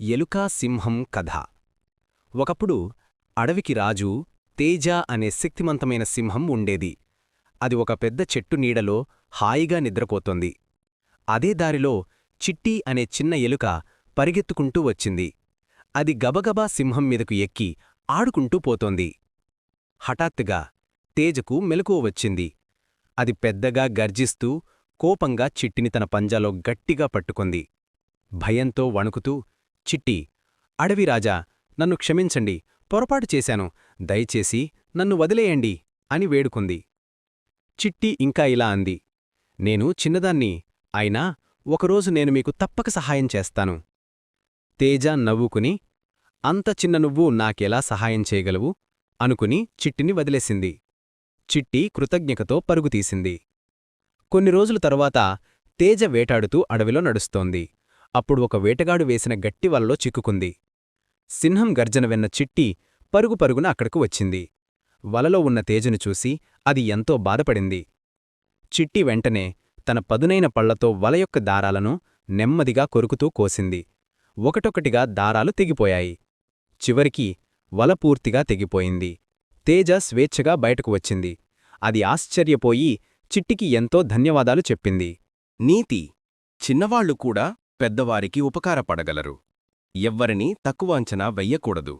ఎలుకా సింహం కథ. ఒకప్పుడు అడవికి రాజు తేజ అనే శక్తిమంతమైన సింహం ఉండేది. అది ఒక పెద్ద చెట్టు నీడలో హాయిగా నిద్రపోతోంది. అదే దారిలో చిట్టి అనే చిన్న ఎలుక పరిగెత్తుకుంటూ వచ్చింది. అది గబగబా సింహం మీదకు ఎక్కి ఆడుకుంటూ పోతోంది. హఠాత్తుగా తేజకు మెలకువ వచ్చింది. అది పెద్దగా గర్జిస్తూ కోపంగా చిట్టిని తన పంజాలో గట్టిగా పట్టుకుంది. భయంతో వణుకుతూ చిట్టి. అడవిరాజా నన్ను క్షమించండి పొరపాటు చేశాను దయచేసి నన్ను వదిలేయండి అని వేడుకుంది. చిట్టి ఇంకా ఇలా అంది నేను చిన్నదాన్ని అయినా ఒకరోజు నేను మీకు తప్పక సహాయం చేస్తాను. తేజ నవ్వుకుని అంత చిన్న నువ్వు నాకెలా సహాయం చేయగలవు? అనుకుని చిట్టిని వదిలేసింది. చిట్టి కృతజ్ఞతతో పరుగుతీసింది కొన్ని రోజుల తరువాత తేజ వేటాడుతూ అడవిలో నడుస్తోంది. అప్పుడు ఒక వేటగాడు వేసిన గట్టి వలలో చిక్కుకుంది. సింహం గర్జన వెన్న చిట్టి పరుగు పరుగున అక్కడకు వచ్చింది. వలలో ఉన్న తేజను చూసి అది ఎంతో బాధపడింది. చిట్టి వెంటనే తన పదునైన పళ్ళతో వల యొక్క దారాలను నెమ్మదిగా కొరుకుతూ కోసింది. ఒకటొకటిగా దారాలు తెగిపోయాయి. చివరికి వల పూర్తిగా తెగిపోయింది. తేజ స్వేచ్ఛగా బయటకు వచ్చింది. అది ఆశ్చర్యపోయి చిట్టికి ఎంతో ధన్యవాదాలు చెప్పింది. నీతి చిన్నవాళ్ళు కూడా పెద్దవారికి ఉపకారపడగలరు. ఎవ్వరినీ తక్కువ అంచనా వెయ్యకూడదు.